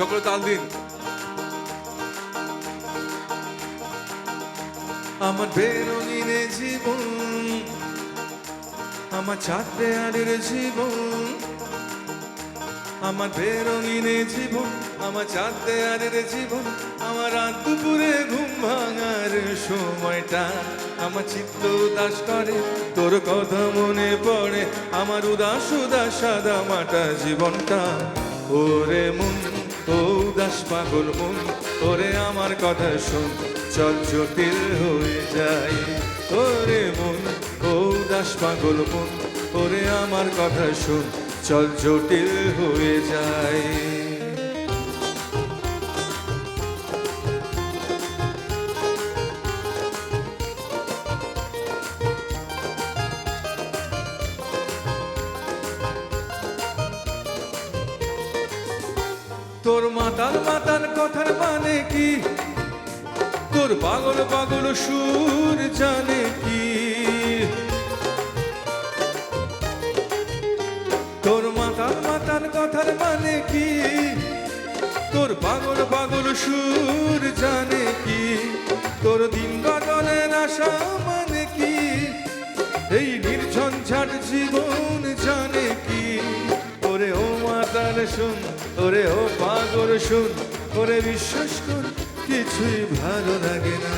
সকলে তাল দিন। আমার বেরঙিনে জীবন, আমার চাঁদে আরের জীবন, আমার বেরঙিনে জীবন, আমার চাঁদে আরের জীবন, আমার রাত দুপুরে ঘুম ভাঙার সময়টা আমার চিত্ত উদাস করে, তোর কথা মনে পড়ে, আমার উদাস উদাস সাদা মাটা জীবনটা। ওরে মন, ও উদাস পাগল মন, ওরে আমার কথা শুন, চল জটিল হয়ে যায় ওরে মন, ও উদাস পাগল মন, ওরে আমার কথা শুন, চল জটিল হয়ে যায় তোর মাতাল মাতাল কথার মানে কি? তোর পাগল পাগল সুর জানে কি? তোর মাতাল মাতাল কথার মানে কি? তোর পাগল পাগল সুর জানে কি? তোর দিন বদলের আশা মানে কি? এই নির্ঝঞ্ঝাট জীবন শুন, ওরে ও পাগল শুন, ওরে বিশ্বাস কর, কিছুই ভালো লাগে না।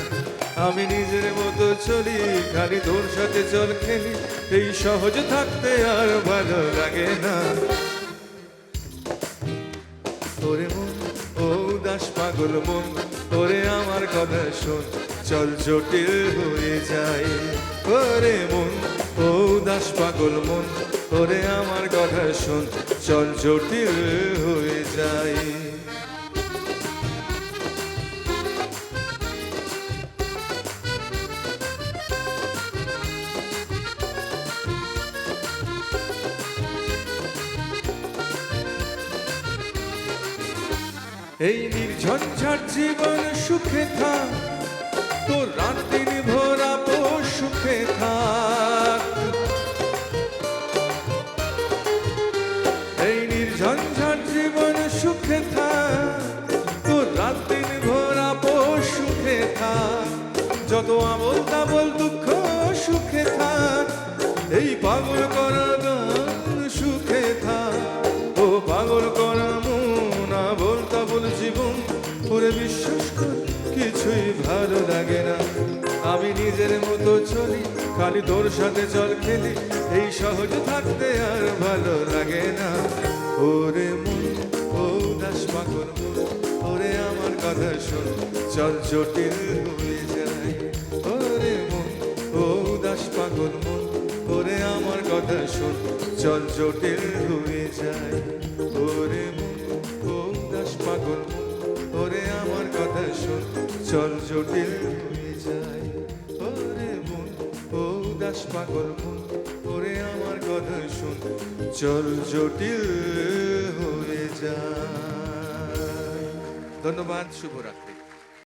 আমি নিজের মতো চলি, খালি তোর সাথে চল খেলি, এই সহজ থাকতে আর ভালো লাগে না। ওরে মন, ও দাস পাগল মন, ওরে আমার কথা শোন, চল জটিল হয়ে যায় ওরে মন, ও দাস পাগল মন ওরে আমার কথা শোন চল জটিল হয়ে যায় এই নির্ঝঞ্ঝাট জীবন সুখে থাক এই নির্ঝঞ্ঝাট জীবন সুখে থাক, তোর রাত দিন ভরা সুখে থাক। যত আমল তাবল দুঃখ সুখে থাক, এই পাগল করা গান সুখে থাক। ও পাগল করা মন, আবল তাবল জীবন ওরে বিশ্বাস কর, কিছুই ভালো লাগে না। আমি নিজের মতো চলি, খালি তোর সাথে চল খেলি, এই সহজ থাকতে আর ভালো লাগে না। ওরে মন ও দাস পাগল মন, ওরে আমার কথা শোন, চল জটিল হয়ে যায় ওরে মন ও দাস পাগল মন, ওরে আমার কথা শোন, চল জটিল হয়ে যায় ওরে মন ও দাস পাগল মন, ওরে আমার কথা শোন, চল জটিল হয়ে যায় ওরে মন ও দাস পাগল মন শোন চল জটিল হয়ে যায় ধন্যবাদ শুভরাত্রি।